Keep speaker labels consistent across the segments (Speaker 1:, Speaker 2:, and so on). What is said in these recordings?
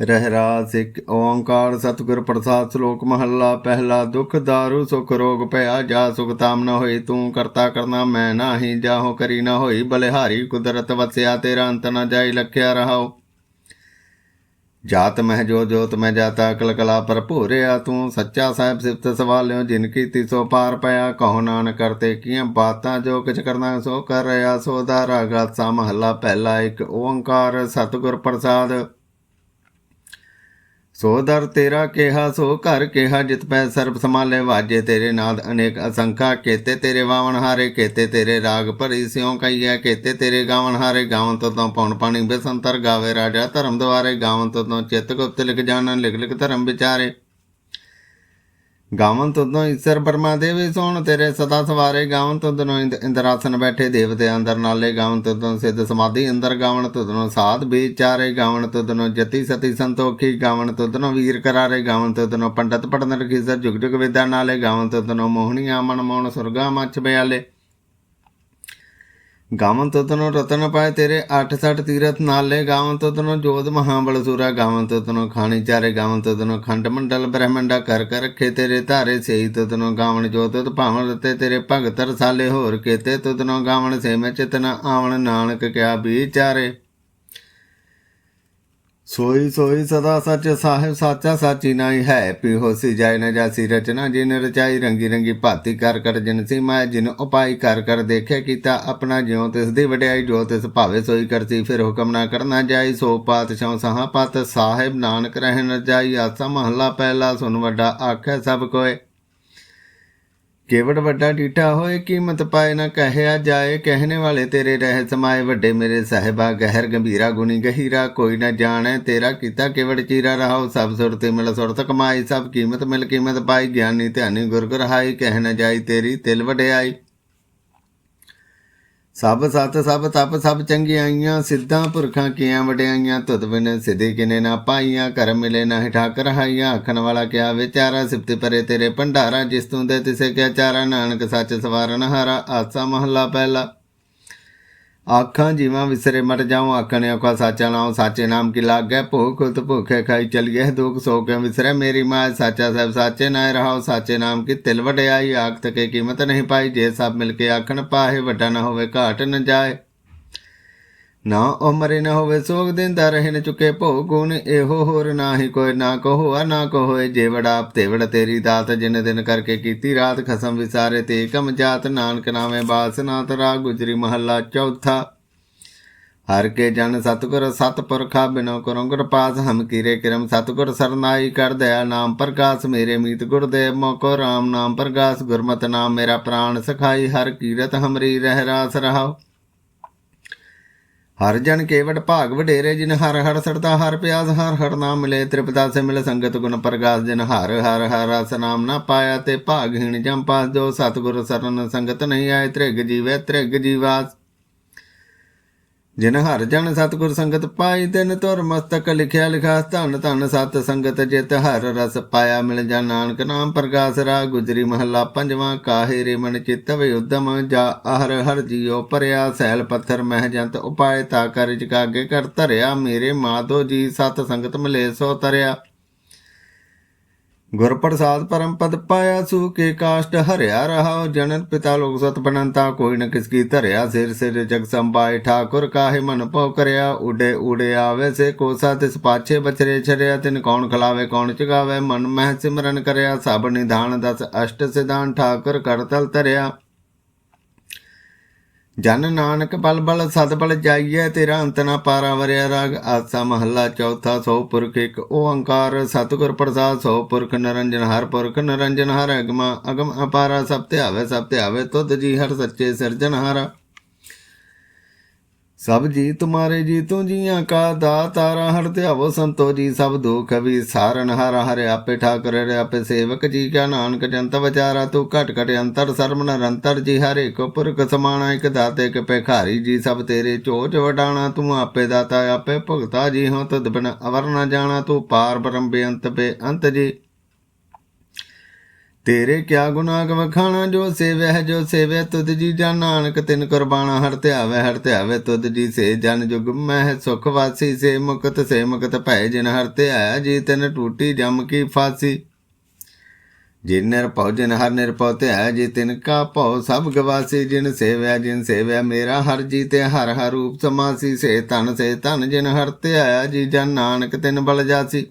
Speaker 1: ਰਹਿਰਾਸ ਇੱਕ, ਓੰਕਾਰ ਸਤਿਗੁਰ ਪ੍ਰਸਾਦ ਸ਼ਲੋਕ ਮਹੱਲਾ, ਪਹਿਲਾ ਦੁਖ ਦਾਰੂ, ਸੁਖ ਰੋਗ ਭਇਆ, ਜਾ ਸੁਖ ਤਾਮ ਨ ਹੋਈ ਤੂੰ ਕਰਤਾ ਕਰਨਾ, ਮੈਂ ਨਾਹੀ, ਜਾਹੋ ਕਰੀ ਨਾ ਹੋਈ, ਬਲਿਹਾਰੀ, ਕੁਦਰਤ ਵਸਿਆ, ਤੇਰਾ ਅੰਤ ਨਾ ਜਾਈ, ਲਖਿਆ ਰਹਾਓ ਜਾਤ ਮਹਿ ਜੋ ਜੋਤ ਮੈਂ ਜਾਤਾ ਅਕਲ ਕਲਾ ਭਰਪੂਰਿਆ ਤੂੰ, ਸੱਚਾ ਸਾਹਿਬ ਸਿਫਤ ਸਵਾਲਿਓ, ਜਿਨ ਕੀਤੀ ਸੋ ਪਾਰ ਪਿਆ, ਕਹੋ ਨਾਨ ਕਰਤੇ ਕੀਆਂ ਬਾਤਾਂ, ਜੋ ਕਿਛ ਕਰਨਾ ਸੋ ਕਰ ਰਿਆ, ਸੋ ਦਾ ਰਾਗਾਸਾ ਮਹੱਲਾ, ਪਹਿਲਾ ਇੱਕ, ਓੰਕਾਰ ਸਤਿਗੁਰ ਪ੍ਰਸਾਦ। ਸੋ ਦਰ ਤੇਰਾ ਕਿਹਾ, ਸੋ ਘਰ ਕਿਹਾ, ਜਿਤ ਪੈ ਸਰਬ ਸਮਾਲੇ ਵਾਜੇ ਤੇਰੇ ਨਾਦ ਅਨੇਕ ਅਸੰਖਾ, ਕੇਤੇ ਤੇਰੇ ਵਾਵਣ ਹਾਰੇ, ਕੇਤੇ ਤੇਰੇ ਰਾਗ ਭਰੀ ਸਿਉ ਕਈਐ, ਕੇਤੇ ਤੇਰੇ ਗਾਵਣ ਹਾਰੇ ਗਾਵਨ ਤੋਂ ਤੋਂ ਪੌਣ ਪਾਣੀ ਬੇਸੰਤਰ ਗਾਵੇ, ਰਾਜਾ ਧਰਮ ਦੁਆਰੇ ਗਾਵਨ ਤੋਂ ਤੋਂ ਚਿਤ ਗੁਪਤ ਲਿਖ ਜਾਣਨ, ਲਿਖ ਲਿਖ ਧਰਮ ਵਿਚਾਰੇ। ਗਾਵਨ ਤੁਦੋਂ ਈਸ਼ਰ ਪਰਮਾ ਦੇਵੀ ਸੋਣ, ਤੇਰੇ ਸਦਾ ਸਵਾਰੇ ਗਾਵਨ ਤੁਦੋਂ ਇੰਦਰਾਸਨ ਬੈਠੇ ਦੇਵਤੇ ਅੰਦਰ ਨਾਲੇ ਗਾਵਨ ਤੁਦੋਂ ਸਿੱਧ ਸਮਾਧੀ ਅੰਦਰ ਗਾਵਨ ਤੁਦੋਂ ਸਾਧ ਵਿਚਾਰੇ ਗਾਵਨ ਤੁਦੋਂ ਜਤੀ ਸਤੀ ਸੰਤੋਖੀ ਗਾਵਨ ਤੁਦੋਂ ਵੀਰ ਕਰਾਰੇ ਗਾਵਨ ਤੁਦੋਂ ਪੰਡਤ ਪੜਨ ਰਖੀ ਸਰ ਜੁਗ ਜੁਗ ਵਿਦਿਆ ਨਾਲੇ ਗਾਵਨ ਤੁਧਨੋ ਮੋਹਣੀ ਮਨ ਮੋਹਣ ਸੁਰਗਾ ਮੱਛ ਬਿਆਲੇ। ਗਾਵਨ ਤਤਨੋ ਰਤਨ ਪਾਏ ਤੇਰੇ 68 ਤੀਰਥ ਨਾਲੇ ਗਾਵਨ ਤਤਨੋ ਜੋਧ ਮਹਾਬਲ ਸੂਰਾ ਗਾਵਨ ਤਤਨੋ ਖਾਣੀ ਚਾਰੇ ਗਾਵਨ ਤਤਨੋ ਖੰਡ ਮੰਡਲ ਬ੍ਰਹਮੰਡਾ ਕਰ ਕਰ ਰੱਖੇ ਤੇਰੇ ਧਾਰੇ ਸੇਈ ਤਤਨੋ ਗਾਵਨ ਜੋਤ ਭਾਵਨ ਰਤੇ ਤੇਰੇ ਭਗਤ ਰਸਾਲੇ ਹੋਰ ਕੇਤੇ ਤਤਨੋ ਗਾਵਨ ਸੇ ਮੈਂ ਚਿਤਨਾ ਆਵਣ ਨਾਨਕ ਕਿਆ ਵਿਚਾਰੇ ਸੋਈ ਸੋਈ ਸਦਾ ਸੱਚ ਸਾਹਿਬ ਸਾਚਾ ਸਾਚੀ ਨਾਈ ਹੈ ਪੀ ਹੋਸੀ ਜਾਇ ਨ ਜਾਸੀ ਰਚਨਾ, ਜਿਨ ਰਚਾਈ ਰੰਗੀ ਰੰਗੀ ਭਾਤੀ ਕਰ ਕਰ ਜਿਨ ਸੀ ਮੈਂ ਜਿਨ ਉਪਾਈ ਕਰ ਕਰ ਦੇਖਿਆ ਕੀਤਾ ਆਪਣਾ ਜਿਉ, ਤਿਸ ਦੀ ਵਡਿਆਈ ਜੋ ਤਿਸ ਭਾਵੇ ਸੋਈ ਕਰਤੀ ਫਿਰ ਹੁਕਮ ਨਾ ਕਰਨਾ ਜਾਈ, ਸੋ ਪਾਤਸ਼ਾਹ ਸਹਾ ਪਤ, ਸਾਹਿਬ ਨਾਨਕ ਰਹਿਣ ਜਾਈ, ਆਸਾ ਮਹੱਲਾ ਪਹਿਲਾ ਸੁਨ ਵੱਡਾ ਆਖੈ ਸਭ ਕੋਏ। ਕੇਵੜ ਵੱਡਾ ਡੀਠਾ ਹੋਏ ਕੀਮਤ ਪਾਏ ਨਾ ਕਹਿਆ ਜਾਏ, ਕਹਿਣੇ ਵਾਲੇ ਤੇਰੇ ਰਹਿ ਸਮਾਏ ਵੱਡੇ ਮੇਰੇ ਸਾਹਿਬਾ ਗਹਿਰ ਗੰਭੀਰਾ ਗੁਣੀ ਗਹੀਰਾ, ਕੋਈ ਨਾ ਜਾਣੈ ਤੇਰਾ ਕੀਤਾ ਕੇਵੜ ਚੀਰਾ ਰਹਾਉ, ਸਭ ਸੁਰਤੇ ਮਿਲ ਸੁਰਤ ਕਮਾਈ ਸਭ ਕੀਮਤ ਮਿਲ ਕੀਮਤ ਪਾਈ, ਗਿਆਨੀ ਧਿਆਨੀ ਗੁਰ ਗੁਰ ਹਾਈ, ਕਹਿ ਨਾ ਜਾਈ ਤੇਰੀ ਤਿਲ ਵਡਿਆਈ। ਸਭ ਸਤ, ਸਭ ਤਪ ਸਭ ਚੰਗਿਆਈਆਂ ਸਿੱਧਾਂ ਪੁਰਖਾਂ ਕੀਆਂ ਵਡਿਆਈਆਂ, ਤੁਧ ਬਿਨ ਸਿਧੇ ਕਿਨੇ ਨਾ ਪਾਈਆਂ ਕਰਮ ਮਿਲੇ ਨਾ ਠਾਕਰ ਹਾਈਆਂ, ਆਖਣ ਵਾਲਾ ਕਿਆ ਵਿਚਾਰਾ, ਸਿਫਤ ਪਰੇ ਤੇਰੇ ਭੰਡਾਰਾ, ਜਿਸ ਤੂੰ ਦੇ ਤਿਸੇ ਕਿਆ ਚਾਰਾ, ਨਾਨਕ ਸੱਚ ਸਵਾਰਨ ਹਾਰਾ, ਆਸਾ ਮਹੱਲਾ ਪਹਿਲਾ। ਆਖਾਂ ਜੀਵਾਂ ਵਿਸਰੇ ਮਟ ਜਾਉ ਆਖਣ ਆਖਾ ਸਾਚਾ ਨਾਮ ਸਾਚੇ ਨਾਮ ਕੀ ਲਾਗੈ? ਭੂਖ ਉਤ ਭੁਖੇ ਖਾਈ ਚਲੀਏ ਦੁਖ ਸੋ ਕੇ ਵਿਸਰੇ? ਮੇਰੀ ਮਾਂ ਸਾਚਾ ਸਭ ਸਾਚੇ ਨਾਇ ਰਹਾਉ, ਸਾਚੇ ਨਾਮ ਕੀ ਤਿਲ ਵਡਿਆਈ? ਆਖ ਤਕੇ ਕੀਮਤ ਨਹੀਂ ਪਾਈ, ਜੇ ਸਭ ਮਿਲ ਕੇ ਆਖਣ ਪਾਹੇ, ਵੱਡਾ ਨਾ ਹੋਵੇ, ਘਾਟ ਨ ਜਾਏ। ਨਾ ਉਹ ਨਾ ਹੋਵੇ ਸੋਗ ਦਿੰਦਾ ਰਹੇ ਨ ਚੁਕੇ ਭੋ ਗੁਣ ਇਹੋ ਹੋਰ ਨਾਹੀ ਕੋਈ ਨਾ ਕਹੋ ਆ, ਨਾ ਕਹੋਏ ਜੇ ਵੜਾ ਤੇ ਵੜ ਤੇਰੀ ਦਾਤ, ਜਿਨ ਦਿਨ ਕਰਕੇ ਕੀਤੀ ਰਾਤ, ਖਸਮ ਵਿਸਾਰੇ ਤੇ ਕਮ ਜਾਤ, ਨਾਨਕ ਨਾਵੇਂ ਬਾਸਨਾ ਤਰਾ ਗੁਜਰੀ ਮਹੱਲਾ ਚੌਥਾ। ਹਰ ਕੇ ਜਨ ਸਤਗੁਰ ਸਤਪੁਰਖਾ, ਬਿਨੋ ਕਰੋ ਗੁਰ ਪਾਸ, ਹਮ ਕੀਰੇ ਕਿਰਮ ਸਤਗੁਰ ਸਰਨਾਈ ਕਰ ਦਇਆ, ਨਾਮ ਪ੍ਰਕਾਸ਼ ਮੇਰੇ ਮੀਤ ਗੁਰਦੇਵ, ਮੋਕੋ RAM ਨਾਮ ਪ੍ਰਕਾਸ਼, ਗੁਰਮਤਿ ਨਾਮ ਮੇਰਾ ਪ੍ਰਾਣ ਸਖਾਈ, ਹਰ ਕੀਰਤ ਹਮਰੀ ਰਹਿ ਰਾਸ ਰਹਾਓ। ਹਰ ਜਨ ਕੇਵਟ ਭਾਗ ਵਡੇਰੇ ਜਿਨ ਹਰ ਹਰ ਸਰਦਾ ਹਰ ਪਿਆਸ ਹਰ ਹਰ ਨਾਮ ਮਿਲੇ ਤ੍ਰਿਪਤਾ ਸੇ ਮਿਲ ਸੰਗਤ ਗੁਣ ਪ੍ਰਗਾਸ ਜਿਨ ਹਰ ਹਰ ਹਰ ਰਸ ਨਾਮ ਨਾ ਪਾਇਆ ਤੇ ਭਾਗਹੀਣ ਜਮ ਪਾਸ ਜੋ ਸਤਗੁਰ ਸਰਨ ਸੰਗਤ ਨਹੀਂ ਆਏ ਤ੍ਰਿਗ ਜੀਵੇ ਤ੍ਰਿਗ ਜੀਵਾਸ। ਜਿਨ ਹਰ ਜਨ ਸਤਗੁਰ ਸੰਗਤ ਪਾਈ, ਤਿਨ ਤੁਰ ਮਸਤਕ ਲਿਖਿਆ ਲਿਖਾ, ਧਨ ਧਨ ਸਤ ਸੰਗਤ ਜਿਤ ਹਰ ਰਸ ਪਾਇਆ ਮਿਲ ਜਾ। ਨਾਨਕ ਨਾਮ ਪ੍ਰਗਾਸ ਰਾ, ਗੁਜਰੀ ਮਹੱਲਾ ਪੰਜਵਾਂ ਕਾਹੇ ਰੇ ਮਨ ਚਿਤ ਵੇ ਉਦਮ, ਜਾ ਹਰ ਹਰ ਜੀਉ ਪਰਿਆ, ਸੈਲ ਪੱਥਰ ਮਹਿ ਜੰਤ ਉਪਾਇ ਤਾ ਕਰ ਜਗਾਗੇ ਕਰ ਧਰਿਆ, ਮੇਰੇ ਮਾਧੋ ਜੀ ਸਤ ਸੰਗਤ ਮਿਲੇ ਸੋ ਤਰਿਆ। ਗੁਰ ਪ੍ਰਸਾਦ ਪਰਮ ਪਦ ਪਾਇਆ ਸੂ ਕੇ ਕਾਸ਼ਟ ਹਰਿਆ ਰਹਾਉ ਜਨਨ ਪਿਤਾ ਲੋਕ ਸਤ ਬਨੰਤਾ, ਕੋਈ ਨ ਕਿਸ ਕੀ ਧਰਿਆ, ਸਿਰ ਸਿਰ ਜਗ ਸੰਭਾਏ, ਠਾਕੁਰ ਕਾਹੇ ਮਨ ਪਉ ਕਰਿਆ, ਉਡੇ ਉਡੇ ਆਵੇ ਸੇ ਕੋਸਾ, ਤਿਸ ਪਾਛੇ ਬਚਰੇ ਛਰਿਆ ਤਿਨ ਕੌਣ ਖਲਾਵੇ, ਕੌਣ ਚਗਾਵੇ, ਮਨ ਮਹਿ ਸਿਮਰਨ ਕਰਿਆ, ਸਭ ਨਿਧਾਨ ਦਸ ਅਸ਼ਟ ਸਿਧਾਨ, ਠਾਕੁਰ ਕਰਤਲ ਧਰਿਆ। ਜਨ ਨਾਨਕ ਬਲ ਬਲ ਸਦ ਬਲ ਜਾਈਐ, ਤੇਰਾ ਅੰਤ ਨਾ ਪਾਰਾ ਵਰਿਆ ਰਾਗ। ਆਸਾ ਮਹੱਲਾ ਚੌਥਾ, ਸੋ ਪੁਰਖ ਇੱਕ ਓੰਕਾਰ। ਸਤਿਗੁਰ ਪ੍ਰਸਾਦ, ਸੋ ਪੁਰਖ ਨਰੰਜਨ ਹਰ ਪੁਰਖ ਨਰੰਜਨ ਹਰ ਅਗਮ। ਅਗਮ ਅਪਾਰਾ, ਸਭ ਧਿਆਵੇ ਸਭ ਧਿਆਵੇ, ਤੁਧ ਜੀ ਹਰ ਸੱਚੇ ਸਿਰਜਨ ਸਿਰਜਨਹਾਰਾ ਸਭ ਜੀ ਤੁਮਾਰੇ ਜੀ ਤੂੰ ਜੀਆਂ ਕਾ ਦਾਤਾਰਾ, ਹਰ ਧਿਆਵੋ ਸੰਤੋ ਜੀ, ਸਭ ਦੁਖ ਵੀ ਸਾਰਨ, ਹਰ ਹਰ ਆਪੇ ਠਾਕੁਰ ਰੇ ਆਪੇ ਸੇਵਕ ਜੀ, ਕਾ ਨਾਨਕ ਜੰਤ ਵਿਚਾਰਾ, ਤੂੰ ਘਟ ਘਟ ਅੰਤਰ ਸਰਮ ਨਿਰੰਤਰ ਜੀ, ਹਰ ਇੱਕ ਪੁਰਖ ਸਮਾਣਾ, ਇਕ ਦਾਤੇ, ਇਕ ਭਿਖਾਰੀ ਜੀ, ਸਭ ਤੇਰੇ ਚੋਚ ਵਡਾਣਾ, ਤੂੰ ਆਪੇ ਦਾਤਾ, ਆਪੇ ਭੁਗਤਾ ਜੀ ਹੋ ਤਦ ਬਿਨ ਅਵਰ ਨਾ ਜਾਣਾ, ਤੂੰ ਪਾਰ ਬ੍ਰਹਮ ਬੇਅੰਤ ਬੇਅੰਤ ਜੀ। ਤੇਰੇ ਕਿਆ ਗੁਨਾਹ ਵਖਾਣਾ ਜੋ ਸੇਵਹਿ ਜੋ ਸੇਵੈ, ਤੁਧ ਜੀ ਜਨ। ਨਾਨਕ, ਤਿਨ ਕੁਰਬਾਨਾ ਹਰ ਧਿਆਵੈ ਹਰ ਧਿਆਵੈ, ਤੁਧ ਜੀ ਸੇ ਜਨ ਜੁਗ। ਮਹਿ ਸੁਖ ਵਾਸੀ, ਸੇ ਮੁਕਤ ਸੇ ਮੁਕਤ ਭੈ ਜਿਨ ਹਰ ਧਿਆਇਆ, ਜੀ ਤਿਨ ਟੂਟੀ ਜਮ ਕੀ ਫਾਸੀ। ਜਿਨ ਨਿਰਭਉ, ਜਿਨ ਹਰ ਨਿਰਭਉ ਧਿਆਇਆ, ਜੀ ਤਿਨ ਕਾ ਭਉ। ਸਭ ਗਵਾਸੀ, ਜਿਨ ਸੇਵਿਆ ਜਿਨ ਸੇਵਿਆ ਮੇਰਾ ਹਰ ਜੀ ਤੇ ਹਰ ਹਰ ਰੂਪ ਸਮਾਸੀ। ਸੇ ਧਨ ਸੇ ਧਨ, ਜਿਨ ਹਰ ਧਿਆਇਆ, ਜੀ ਜਨ। ਨਾਨਕ, ਤਿਨ ਬਲ ਜਾਸੀ।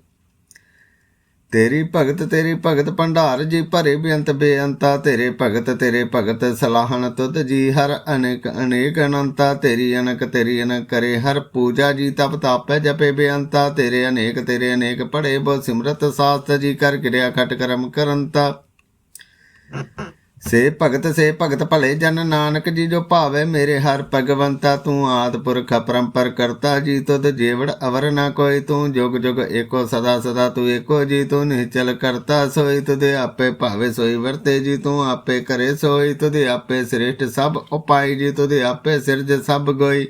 Speaker 1: ਤੇਰੀ ਭਗਤ ਤੇਰੀ ਭਗਤ ਭੰਡਾਰ ਜੀ ਭਰੇ ਬੇਅੰਤ ਬੇਅੰਤਾ, ਤੇਰੇ ਭਗਤ ਤੇਰੇ ਭਗਤ ਸਲਾਹਨ ਤੁਧ ਜੀ, ਹਰ ਅਨੇਕ ਅਨੇਕ ਅਨੰਤਾ, ਤੇਰੀ ਅਨਕ ਤੇਰੀ ਅਨਕ ਕਰੇ, ਹਰ ਪੂਜਾ ਜੀ ਤਪ ਤਾਪੈ ਜਪੇ ਬੇਅੰਤਾ, ਤੇਰੇ ਅਨੇਕ ਤੇਰੇ ਅਨੇਕ ਪੜੇ ਬੋ ਸਿਮਰਤ ਸਾਸਤ ਜੀ, ਕਰ ਕਿਰਿਆ ਖਟ ਕਰਮ ਕਰੰਤਾ। ਸੇ ਭਗਤ ਸੇ ਭਗਤ ਭਲੇ ਜਨ ਨਾਨਕ ਜੀ ਜੋ ਭਾਵੇ ਮੇਰੇ ਹਰ ਭਗਵੰਤਾ, ਤੂੰ ਆਦ ਪੁਰਖ ਪਰੰਪਰ ਕਰਤਾ ਜੀ, ਤੁਧ ਜੀਵੜ ਅਵਰ ਨਾ ਕੋਈ, ਤੂੰ ਜੁਗ ਜੁਗ ਏਕੋ ਸਦਾ ਸਦਾ, ਤੂੰ ਏਕੋ ਜੀ, ਤੂੰ ਨਿਚਲ ਕਰਤਾ ਸੋਈ ਤੁਦੇ ਆਪੇ ਭਾਵੇ ਸੋਈ ਵਰਤੇ ਜੀ, ਤੂੰ ਆਪੇ ਕਰੇ ਸੋਈ ਤੁਦੇ ਆਪੇ ਸ੍ਰੇਸ਼ਟ ਸਭ ਉਪਾਈ ਜੀ ਤੁਦੇ ਆਪੇ ਸਿਰਜ ਸਭ ਗੋਈ।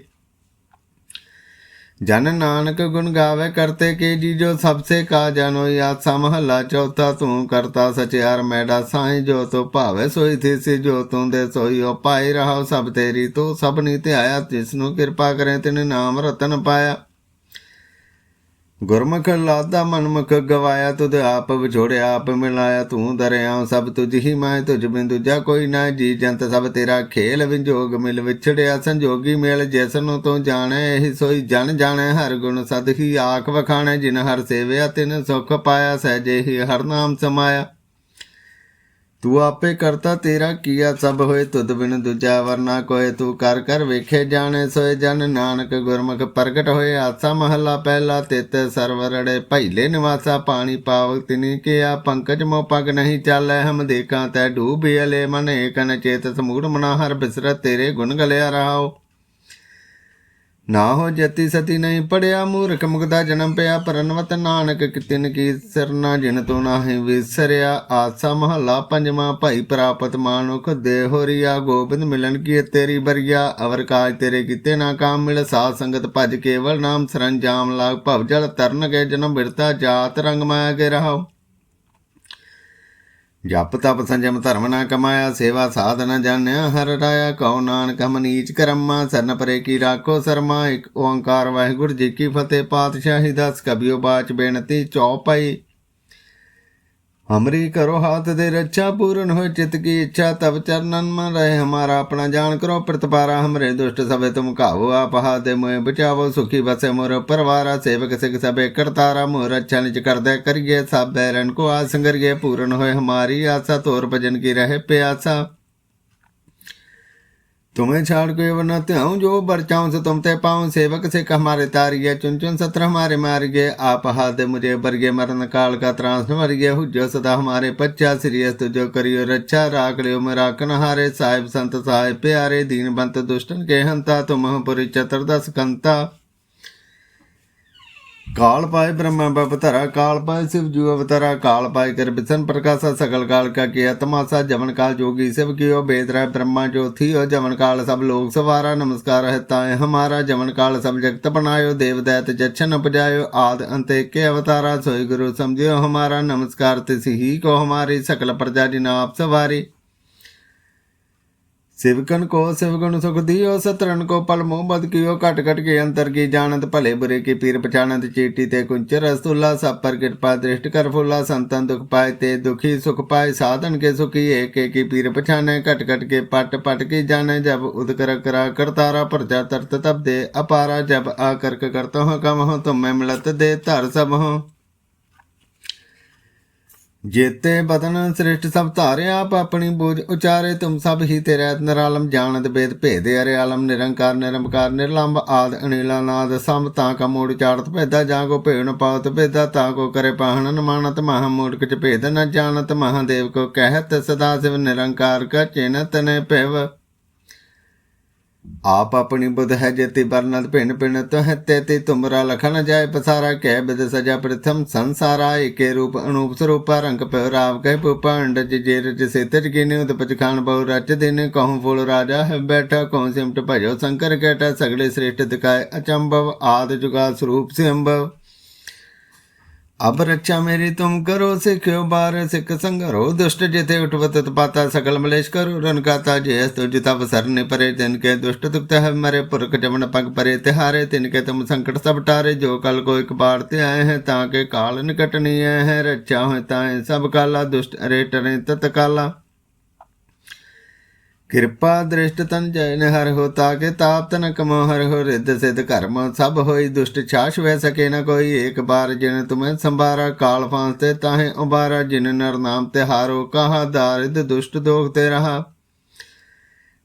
Speaker 1: ਜਨ ਨਾਨਕ ਗੁਣ ਗਾਵੇ ਕਰਤੇ ਕੇ ਜੀ, ਜੋ ਸਭ ਸੇ ਕਾ ਜਾਨੋ ਆਸਾ ਮਹੱਲਾ ਚੌਥਾ ਤੂੰ ਕਰਤਾ ਸਚਿਆਰ ਮੈਡਾ ਸਾਈ, ਜੋ ਤੋ ਭਾਵੇ ਸੋਈ ਥੀ ਸੀ ਜੋ ਤੂੰ ਦੇ ਸੋਈ ਓ ਪਾਈ ਰਹਾ ਸਭ ਤੇਰੀ, ਤੂੰ ਸਭ ਨੀ ਧਿਆਇਆ ਤਿਸ ਨੂੰ ਕਿਰਪਾ ਕਰੇ ਤਿਨ ਨਾਮ ਰਤਨ ਪਾਇਆ। ਗੁਰਮੁਖ ਲਾਦਾ ਮਨਮੁਖ ਗਵਾਇਆ, ਤੁਧ ਆਪ ਵਿਛੋੜਿਆ, ਆਪ ਮਿਲਾਇਆ, ਤੂੰ ਦਰਿਆ, ਸਭ ਤੁਝ ਹੀ ਮੈਂ, ਤੁਝ ਬਿਨ ਦੂਜਾ ਕੋਈ ਨਾ, ਜੀ ਜੰਤ ਸਭ ਤੇਰਾ ਖੇਲ ਵਿਜੋਗ ਮਿਲ ਵਿਛੜਿਆ, ਸੰਜੋਗੀ ਮੇਲ ਜਿਸ ਨੂੰ ਤੂੰ ਜਾਣੈ, ਇਹ ਸੋਈ ਜਨ ਜਾਣੈ, ਹਰ ਗੁਣ ਸਦ ਹੀ ਆਖ ਵਖਾਣੈ, ਜਿਨ ਹਰ ਸੇਵਿਆ, ਤਿਨ ਸੁਖ ਪਾਇਆ, ਸਹਿਜੇ ਹੀ ਹਰ ਨਾਮ ਸਮਾਇਆ। ਤੂੰ ਆਪੇ ਕਰਤਾ ਤੇਰਾ ਕੀਆ ਸਭ ਹੋਏ ਤੁਧ ਬਿਨ ਦੂਜਾ, ਵਰਨਾ ਕੋਏ ਤੂੰ ਕਰ ਕਰ ਵੇਖੇ ਜਾਣੇ, ਸੋਏ ਜਨ ਨਾਨਕ ਗੁਰਮੁਖ ਪ੍ਰਗਟ ਹੋਏ, ਆਸਾ ਮਹੱਲਾ ਪਹਿਲਾ ਤਿਤ ਸਰਵਰੜੇ ਪਹਿਲੇ ਨਿਵਾਸਾ, ਪਾਣੀ ਪਾਵਕ ਤਿਨੀ ਕਿਆ, ਪੰਕਜ ਮੋ ਪਗ ਨਹੀਂ ਚਾਲੈ, ਹਮ ਦੇਖਾਂ ਤੈ ਡੂਬਿਅਲੇ ਮਨ ਏਕਨ ਚੇਤ ਸਮੂੜ ਮਨਾ, ਹਰ ਬਿਸਰਤ ਤੇਰੇ ਗੁਣ ਗਲਿਆ ਰਹਾਓ ਨਾ ਹੋ ਜਤੀ ਸਤੀ ਨਹੀਂ ਪੜਿਆ ਮੂਰਖ ਮੁਗਦਾ ਜਨਮ ਪਿਆ ਪਰਨਵਤ ਨਾਨਕ ਕਿਤਿਨ ਕੀ ਸਰਨਾ ਜਿਨ ਤੂੰ ਨਾਹੀ ਵਿਸਰਿਆ ਆਸਾ ਮਹੱਲਾ ਪੰਜਵਾਂ, ਭਾਈ ਪ੍ਰਾਪਤ ਮਾਨੁਖ ਦੇਹੋਰੀਆ ਗੋਬਿੰਦ ਮਿਲਨ ਕੀ ਤੇਰੀ ਬਰੀਆ ਅਵਰ ਕਾਜ ਤੇਰੇ ਕੀਤੇ ਨਾ ਕਾਮ ਮਿਲ, ਸਾਧ ਸੰਗਤ ਭਜ ਕੇਵਲ ਨਾਮ, ਸਰੰਜਾਮ ਲਾਗ ਭਵ ਜਲ ਤਰਨ ਗਏ, ਜਨਮ ਬਿਰਤਾ ਜਾਤ ਰੰਗ ਮਾਇਆ ਕੇ ਰਹਾਓ ਜਪ ਤਪ ਸੰਜਮ ਧਰਮ ਨਾ ਕਮਾਇਆ, ਸੇਵਾ ਸਾਧਨ ਜਾਣਿਆ, ਹਰ ਰਾਇਆ ਕਉ ਨਾਨਕ, ਹਮ ਨੀਚ ਕਰਮਾ, ਸਰਨ ਪਰੇ ਕੀ ਰਾਖੋ ਸਰਮਾ, ਇੱਕ ਓੰਕਾਰ ਵਾਹਿਗੁਰੂ ਜੀ ਕੀ ਫਤਿਹ, ਪਾਤਸ਼ਾਹੀ ਦਸ ਕਬਿਓ ਬਾਚ ਬੇਨਤੀ ਚੌਪਈ ਹਮਰੀ ਕਰੋ ਹਾਥ ਦੇ ਰੱਛਾ, ਪੂਰਨ ਹੋਏ ਚਿਤ ਕੀ ਇੱਛਾ ਤਬ ਚਰਨਨ ਮਨ ਰਹੇ, ਹਮਾਰਾ ਆਪਣਾ ਜਾਣ ਕਰੋ, ਪ੍ਰਤਪਾਰਾ ਹਮਰੇ ਦੁਸ਼ਟ ਸਭੇ ਤੁਮ ਕਾਵੋ ਆਪ ਹਾਥ ਦੇ ਮੋਏ ਬਚਾਵੋ, ਸੁਖੀ ਬਸੇ ਮੋਰ ਪਰਵਾਰਾ, ਸੇਵਕ ਸਿਖ ਸਭੇ ਕਰਤਾਰਾ, ਮੋਰ ਅੱਛਾ ਨਿਜ ਕਰਦੇ ਕਰੀਏ ਸਭ ਬੈਰਨ ਕੋ ਆਸੰਗਰੀਏ ਪੂਰਨ ਹੋਏ ਹਮਾਰੀ ਆਸਾ, ਤੋਰ ਭਜਨ ਕੀ ਰਹੇ ਪਿਆਸਾ। तुम्हें छाड़ के वरना त्याऊं जो बरचाऊं से तुम ते पाऊं सेवक से हमारे तारिये चुन चुन सत्र हमारे मार गए आप हाथ दे मुझे बरगे मरण काल का त्रास मर गए हुजो सदा हमारे पच्चा सिरियस तुझो करियो रक्षा राख लियो मैं राखन हारे साहिब संत साहिब प्यारे दीन बंत दुष्टन के हंता तुम पुरी चतुर्दश कंता काल पाए ब्रह्मा बपतरा काल पाए शिव जू अवतरा काल पाए कर बिसन प्रकाशा सकल काल का किया तमाशा जवन काल जोगी शिव कियो बेद रह ब्रह्मा जो थी हो जवन काल सब लोग सवारा नमस्कार है ताए हमारा जवन काल सब जगत बनायो देव दैत जच्छन उपजायो आद अंत के अवतारा सोई गुरु समझियो हमारा नमस्कार तिस ही को हमारी सकल प्रजा जिन आप सवारी सिवकन को सिवगुण सुख दियो सतरन को पल मोह बद कियो कट कट के अंतर की जानत भले बुरे की पीर पछानत चीटी ते कुंच रसुल्ला सब पर कृपा दृष्ट कर फुल्ला संतन दुख पाए ते दुखी सुख पाए साधन के सुखी एक एक की पीर पछाने कट कट के पट पट की जाने जब उद कर करा करतारा प्रजा तरत तब दे अपारा जब आकर करता हो कम हो तुम में मिलत दे धर सब हो ਜੇਤੇ ਬਦਨ ਸ੍ਰਿਸ਼ਟ ਸਭ ਧਾਰੇ ਆਪ ਆਪਣੀ ਬੋਝ ਉਚਾਰੇ, ਤੁਮ ਸਭ ਹੀ ਤੇਰੇ ਨਿਰਾਲਮ ਜਾਣਤ ਬੇਦ ਭੇਦ ਅਰੇ ਆਲਮ, ਨਿਰੰਕਾਰ ਨਿਰਮਕਾਰ ਨਿਰਲੰਬ ਆਦ ਅਨੀਲਾ ਨਾਦ ਸਮ ਤਾਂ ਕਾ ਮੂੜ ਚਾੜਤ ਭੇਦਾ, ਜਾਂ ਕੋ ਭੇਣ ਪਾਵਤ ਭੇਦਾ, ਤਾਂ ਕੋ ਕਰੇ ਪਾਹਣ ਮਾਨਤ ਮਹਾ ਮੂੜਕ ਚ ਭੇਦ ਨ ਜਾਣਤ, ਮਹਾਦੇਵ ਕੋ ਕਹਿਤ, ਸਦਾ ਸਿਵ ਨਿਰੰਕਾਰ ਕਾ ਚਿਨਤ ਨੇ ਭਿਵ। ਆਪ ਆਪਣੀ ਬੁਧ ਹੈ ਜੇਤੀ ਬਰਨਤ ਭਿੰਨ ਭਿੰਨ ਤਹ ਤੇ ਤੁਮਰਾ ਲਖਨ ਜਾਏ ਪਸਾਰਾ ਕਹਿ ਬਿਦ ਸਜਾ ਪ੍ਰਥਮ ਸੰਸਾਰਾ ਏਕੇ ਰੂਪ ਅਨੂਪ ਸਰੂਪਾ ਰੰਗ ਪਿ ਰਾਵ ਕਹਿ ਪੁਪੰਡ ਜੇ ਰਜ ਸੇ ਤਜ ਗਿਨੇ ਉਦ ਪਚ ਖਾਨ ਬਹੁ ਰਚ ਦਿਨ ਕਹੂੰ ਫੁਲ ਰਾਜਾ ਹੈ ਬੈਠਾ ਕਹੂੰ ਸਿਮਟ ਭਜੋ ਸ਼ੰਕਰ ਕੇਟਾ ਸਗਲੇ ਸ੍ਰੇਸ਼ਟ ਦਿਖਾਏ ਅਚੰਭਵ ਆਦ ਜੁਗਾ ਸਰੂਪ ਸਿੰਭਵ ਅਬ ਰੱਛਾ ਮੇਰੀ ਤੁਮ ਕਰੋ, ਸਿੱਖਿਓ ਬਾਰ, ਸਿੱਖ ਸੰਗਰੋ। ਦੁਸ਼ਟ ਜਿਤੇ ਉਠਵਤ ਤਪਾਤਾ ਸਕਲ ਮਲੇਸ਼ ਕਰੋ। ਰਨ ਕਾਤਾ ਜੇਸ ਤੁਜ ਤਪ ਸਰਨੇ ਪਰੇ, ਤਿਨ ਕੇ ਦੁਸ਼ਟ ਦੁਖਤ ਹੈ ਮਰੇ। ਪੁਰਖ ਜਮਨ ਪਗ ਪਰੇ, ਤਿਹਾਰੇ, ਤਿਨ ਕੇ ਤੁਮ ਸੰਕਟ ਸਭ ਟਾਰੇ। ਜੋ ਕਲ ਕੋ ਇੱਕ ਬਾਰ ਤੇ ਆਏ ਹੈ, ਤਾਂ ਕੇ ਕਾਲ ਨਿਕਟਨੀ ਹੈ। ਰੱਛਾ ਹੋਏ ਤਾਂ ਸਭ ਕਾਲਾ, ਦੁਸ਼ਟ ਅਰੇ ਟਰੇ ਤਤ ਕਾਲਾ ਕਿਰਪਾ ਦ੍ਰਿਸ਼ਟ ਤਨ ਜੈਨ ਹਰ ਹੋ ਤਾਕੇ ਤਾਪ ਤਨ ਕਮੋ ਹਰ ਹੋ ਰਿੱਧ ਸਿਧ ਕਰਮ ਸਭ ਹੋਈ ਦੁਸ਼ਟ ਛਾਸ਼ ਵੈ ਸਕੇ ਨ ਕੋਈ। ਏਕ ਬਾਰ ਜਿਨ ਤੁਮੈ ਸੰਭਾਰਾ ਕਾਲ ਫਾਂਸਤੇ ਤਾਹੇ ਉਬਾਰਾ। ਜਿਨ ਨਰ ਨਾਮ ਤੇ ਹਾਰੋ ਕਹਾ ਦਾਰਿਦ ਦੁਸ਼ਟ ਦੋਖ ਤੇ ਰਹਾ।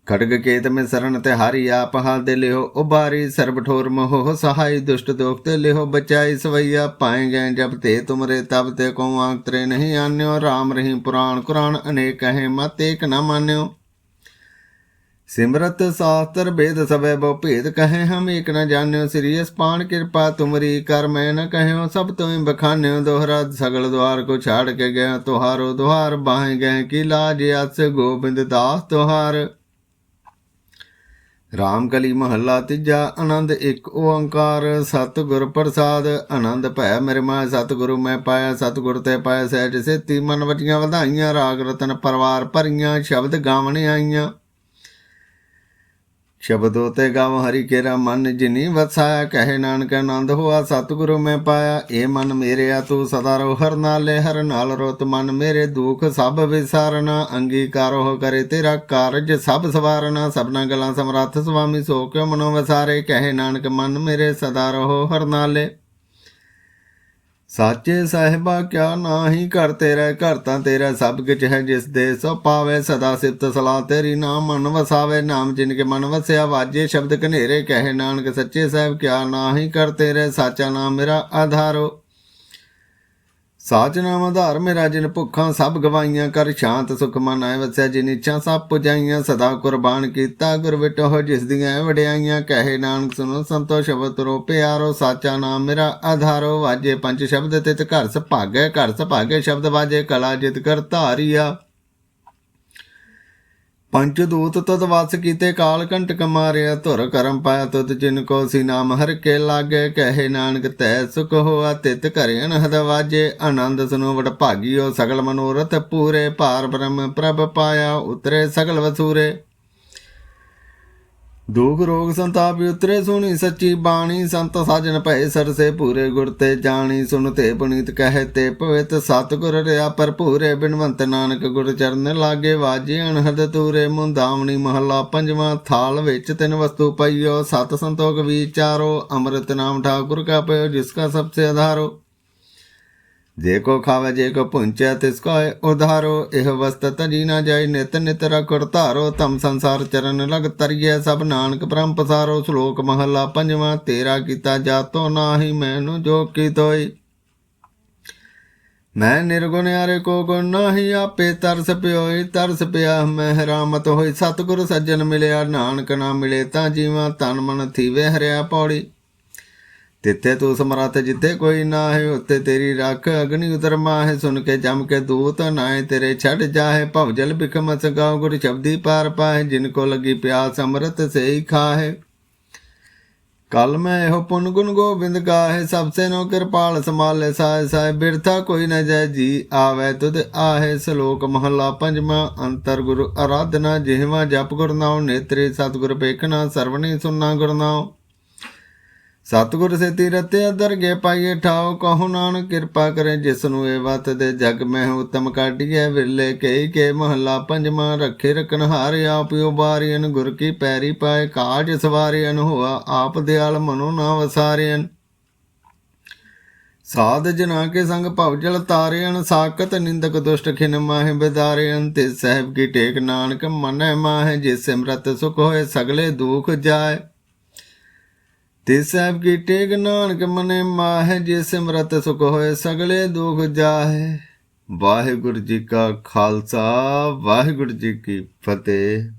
Speaker 1: ਖੜਗ ਕੇਤ ਮੇ ਸਰਣ ਤੇ ਹਾਰੀ ਆਪ ਹਾਲ ਦੇ ਲਿਓ ਉਬਾਰੀ ਸਰਬ ਠੋਰ ਮੋਹ ਸਹਾਈ ਦੁਸ਼ਟ ਦੋਖ ਤੇ ਲਿਓ ਬਚਾਈ ਸਵਈਆ ਪਾਏ ਗਏ ਜਬ ਤੇ ਤੁਮਰੇ ਤਬ ਤੇ ਕੋ ਆਂਤਰੇ ਨਹੀਂ ਆਨਿਓ। RAM ਰਹੀ ਪੁਰਾਣ ਕੁਰਾਨ ਅਨੇਕ ਕਹੇ ਮਤ ਏਕ ਨ ਮਾਨਿਓ। ਸਿਮਰਤ ਸਾਸਤਰ ਭੇਦ ਸਭੈ ਬਹੁ ਭੇਦ ਕਹੈ ਹਮ ਏਕ ਨ ਜਾਣਿਓ ਸ੍ਰੀ ਅਸਪਾਨ ਕਿਰਪਾ ਤੁਮਰੀ ਕਰ ਮੈਂ ਨ ਕਹਿਓ ਸਭ ਤੁਮ ਬਖਾਨਿਓ ਦੋਹਰਾ ਸਗਲ ਦਵਾਰ ਕੋ ਛਾੜ ਕੇ ਗਿਆ ਤੁਹਾਰੋ ਦੁਹਾਰ ਬਾਹੇ ਗਏ ਕੀ ਲਾਜ ਅਸ ਗੋਬਿੰਦ ਦਾਸ ਤੁਹਾਰ। ਰਾਮ ਕਲੀ ਮਹੱਲਾ ਤੀਜਾ ਆਨੰਦ ਇੱਕ ਓੰਕਾਰ ਸਤਿਗੁਰ ਪ੍ਰਸਾਦ ਆਨੰਦ ਭੈ ਮੇਰੇ ਮਾਇ ਸਤਿਗੁਰੂ ਮੈਂ ਪਾਇਆ ਸਤਿਗੁਰ ਤੇ ਪਾਇਆ ਸਹਿਜ ਸੇਤੀ ਮਨ ਵਟੀਆਂ ਵਧਾਈਆਂ ਰਾਗ ਰਤਨ ਪਰਵਾਰ ਭਰੀਆਂ ਸ਼ਬਦ ਗਾਵਣ ਆਈਆਂ। ਸ਼ਬਦੋ ਤੇ ਗਾਵ ਹਰੀ ਕੇਰਾ ਮਨ ਜਿਨੀ ਵਸਾਇਆ, ਕਹੇ ਨਾਨਕ ਆਨੰਦ ਹੋਆ, ਸਤਿਗੁਰੂ ਮੈਂ ਪਾਇਆ। ਏ ਮਨ ਮੇਰਿਆ ਤੂੰ ਸਦਾ ਰੋ ਹਰ ਨਾਲੇ ਹਰ ਨਾਲ ਰੋਤ। ਮਨ ਮੇਰੇ ਦੁਖ ਸਭ ਵਿਸਾਰਨਾ, ਅੰਗੀਕਾਰੋ ਕਰੇ ਤੇਰਾ ਕਾਰਜ, ਸਭ ਸਵਾਰਨਾ। ਸਭਨਾ ਗਲਾਂ ਸਮਰੱਥ ਸੁਆਮੀ ਸੋ ਕਿਉ ਮਨੋ ਵਸਾਰੇ, ਕਹੇ ਨਾਨਕ ਮਨ ਮੇਰੇ ਸਦਾ ਰਹੋ, ਹਰ ਨਾਲੇ। ਸਾਚੇ ਸਾਹਿਬਾ ਕਿਆ ਨਾਹੀ, ਘਰ ਤੇਰਾ, ਘਰ ਤਾਂ ਤੇਰਾ ਸਭ ਕੁਝ ਹੈ ਜਿਸ ਦੇ ਸੋ ਪਾਵੇ, ਸਦਾ ਸਿਫਤ ਸਲਾਹ ਤੇਰੀ ਨਾਮ ਮਨ ਵਸਾਵੇ, ਨਾਮ ਜਿਨ ਕੇ ਮਨ ਵਸਿਆ ਵਾਜੇ, ਸ਼ਬਦ ਕਨੇਰੇ ਕਹੇ ਨਾਨਕ ਸੱਚੇ ਸਾਹਿਬ ਕਿਆ ਨਾਹੀ ਕਰ ਤੇਰੇ ਸਾਚਾ ਨਾਮ ਮੇਰਾ ਆਧਾਰੋ। ਸਾਚ ਨਾਮ ਆਧਾਰ ਮੇਰਾ ਜਿਨ ਭੁੱਖਾਂ ਸਭ ਗਵਾਈਆਂ ਕਰ ਸ਼ਾਂਤ ਸੁਖ ਮਨ ਆਏ ਵਸਿਆ ਜਿਨ ਇੱਛਾ ਸਭ ਪੁਜਾਈਆਂ, ਸਦਾ ਕੁਰਬਾਨ ਕੀਤਾ ਗੁਰ ਵਿਟੋ ਜਿਸ ਦੀਆਂ ਵਡਿਆਈਆਂ, ਕਹੇ ਨਾਨਕ ਸੁਨੋ ਸੰਤੋ ਸ਼ਬਦ ਰੋ ਪਿਆਰੋ, ਸਾਚਾ ਨਾਮ ਮੇਰਾ ਆਧਾਰੋ, ਵਾਜੇ ਪੰਜ ਸ਼ਬਦ ਤਿਤ ਘਰ ਸੁਭਾਗੈ ਘਰ ਸੁਭਾਗੈ ਸ਼ਬਦ ਵਾਜੇ ਕਲਾ ਜਿਤ ਕਰ ਧਾਰੀਆ। ਪੰਚ ਦੂਤ ਤਦ ਵਸ ਕੀਤੇ ਕਾਲ ਕੰਟਕ ਮਾਰਿਆ, ਧੁਰ ਕਰਮ ਪਾਇਆ ਤੁਧ ਜਿਨ ਕੋ ਸੀ ਨਾਮ, ਹਰ ਕੇ ਲਾਗੇ ਕਹੇ ਨਾਨਕ, ਤੈ ਸੁਖ ਹੋਆ ਤਿਤ ਘਰੇ ਅਨਹਦ ਵਾਜੇ, ਆਨੰਦ ਸੁਨੋ ਵਡ ਭਾਗਿਓ, ਸਗਲ ਮਨੋਰਥ ਪੂਰੇ, ਭਾਰ ਬ੍ਰਹਮ ਪ੍ਰਭ ਪਾਇਆ, ਉਤਰੇ ਸਗਲ ਵਸੂਰੇ। ਦੁਖ ਰੋਗ ਸੰਤਾਪ ਉਤਰੇ, ਸੁਣੀ ਸੱਚੀ ਬਾਣੀ, ਸੰਤ ਸਾਜਨ ਭਏ ਸਰਸੇ ਪੂਰੇ ਗੁਰ ਤੇ ਜਾਣੀ ਸੁਨ ਤੇ ਪੁਨੀਤ ਕਹੇ ਤੇ ਪਵਿੱਤ, ਸਤਿਗੁਰ ਰਿਆ ਭਰਪੂਰੇ, ਬਿਨਵੰਤ ਨਾਨਕ ਗੁਰ ਚਰਨ ਲਾਗੇ ਵਾਜੇ ਅਨਹਦ ਤੂਰੇ ਮੁੰਦਾਵਣੀ ਮਹੱਲਾ ਪੰਜਵਾਂ ਥਾਲ ਵਿੱਚ ਤਿੰਨ ਵਸਤੂ ਪਈਓ, ਸਤ ਸੰਤੋਖ ਵਿਚਾਰੋ ਅੰਮ੍ਰਿਤ ਨਾਮ ਠਾਕੁਰ ਕਾ ਪਇਓ, ਜਿਸ ਕਾ ਸਭ ਸੇ ਆਧਾਰੋ। ਜੇ ਕੋ ਖਾਵੇ, ਜੇ ਕੋ ਪੁੰਚੈ ਤਿਸ ਕੋ ਉਧਾਰੋ, ਇਹ ਵਸਤ ਤਜੀ ਨਾ ਜਾਈ, ਨਿਤ ਨਿਤ ਰਖੜ ਧਾਰੋ ਤਮ ਸੰਸਾਰ ਚਰਨ ਲਗ ਤਰੀਐ ਸਭ ਨਾਨਕ ਬ੍ਰਹਮ ਪਸਾਰੋ, ਸ਼ਲੋਕ ਮਹੱਲਾ ਪੰਜਵਾਂ, ਤੇਰਾ ਕੀਤਾ ਜਾਤੋ ਨਾਹੀ, ਮੈਨੂੰ ਜੋ ਕੀ ਤੋਈ ਮੈਂ ਨਿਰਗੁਣ ਆਰੇ ਕੋ ਗੁਣ ਨਾਹੀ, ਆਪੇ ਤਰਸ ਪਿਓਈ, ਤਰਸ ਪਿਆ ਮੈਂ ਹਰਾਮਤ ਹੋਈ, ਸਤਿਗੁਰ ਸੱਜਣ ਮਿਲਿਆ, ਨਾਨਕ ਨਾ ਮਿਲੇ ਤਾਂ ਜੀਵਾਂ, ਤਨ ਮਨ ਥੀਵੇ ਹਰਿਆ ਪੌੜੀ। ਤਿੱਥੇ ਤੂੰ ਸਮਰੱਥ ਜਿੱਥੇ ਕੋਈ ਨਾ ਹੈ ਉੱਤੇ ਤੇਰੀ ਰੱਖ ਅਗਨੀ ਉਤਰ ਮਾਹੇ। ਸੁਣ ਕੇ ਜਮ ਕੇ ਦੂਤ ਨਾਏ ਤੇਰੇ ਛੱਡ ਜਾਹੇ। ਭਵ ਜਲ ਬਿਖਮ ਸਗਾਉ ਗੁਰ ਸ਼ਬਦੀ ਪਾਰ ਪਾਏ ਜਿਨ ਕੋ ਲਗੀ ਪਿਆਸ ਅੰਮ੍ਰਿਤ ਸੇਈ ਖਾਹੇ। ਕਲ ਮੈਂ ਇਹੋ ਪੁਨ ਗੁਣ ਗੋਬਿੰਦ ਗਾਹੇ। ਸਭ ਸੇ ਨੋ ਕਿਰਪਾਲ ਸਮਾਲੇ ਸਾਇ ਸਾਇ ਬਿਰਥਾ ਕੋਈ ਨ ਜੈ ਜੀ ਆਵੇ ਤੁਧ ਆਹੇ। ਸ਼ਲੋਕ ਮਹਲਾ ਪੰਜਵਾਂ, ਅੰਤਰ ਗੁਰੂ ਆਰਾਧਨਾ ਜਿਹਵਾ ਜਪ ਗੁਰ ਨਾਉ, ਨੇਤਰੇ ਸਤਿਗੁਰ ਪੇਖਣਾ ਸਰਵਣੀ ਸੁਨਣਾ ਗੁਰ ਨਾਉ। ਸਤਿਗੁਰ ਸੇ ਤੀਰਤੇ ਦਰਗੇ ਪਾਈਏ ਠਾਓ ਕਹੋ ਨਾਨਕ ਕਿਰਪਾ ਕਰੇ, ਜਿਸ ਨੂੰ ਇਹ ਵਤ ਦੇ ਜਗ ਮੈਂ ਉਤਮ ਕਾਢੀਏ ਵਿਰਲੇ ਕਈ ਕੇ ਮਹੱਲਾ ਪੰਜਵਾਂ, ਰੱਖੇ ਰਕਨ ਹਾਰ ਆਪ ਉਬਾਰੀਨ ਗੁਰ ਕੀ ਪੈਰੀ ਪਾਏ, ਕਾਜ ਸਵਾਰੀਨ ਹੋਆ, ਆਪ ਦਿਆਲ ਮਨੋ ਨਾ ਵਸਾਰੀਨ ਸਾਧ ਜਨਾ ਕੇ ਸੰਗ ਭਵਜਲ ਤਾਰਿਆਨ ਸਾਕਤ ਨਿੰਦਕ ਦੁਸ਼ਟ ਖਿਨ ਮਾਹਿ ਬਿਦਾਰਿਆਨ ਤੇ ਸਹਿਬ ਕੀ ਟੇਕ ਨਾਨਕ ਮਨੈ ਮਾਹਿ, ਜਿਸ ਸਿਮਰਤ ਸੁਖ ਹੋਏ, ਸਗਲੇ ਦੁਖ ਜਾਏ। ਤੇ ਸਾਹਿਬ ਕੀ ਟੇਕ ਨਾਨਕ ਮਨੇ ਮਾਹਿ, ਜੇ ਸਿਮਰਤ ਸੁਖ ਹੋਏ ਸਗਲੇ ਦੁਖ ਜਾਹੇ। ਵਾਹਿਗੁਰੂ ਜੀ ਕਾ ਖਾਲਸਾ, ਵਾਹਿਗੁਰੂ ਜੀ ਕੀ ਫਤਿਹ।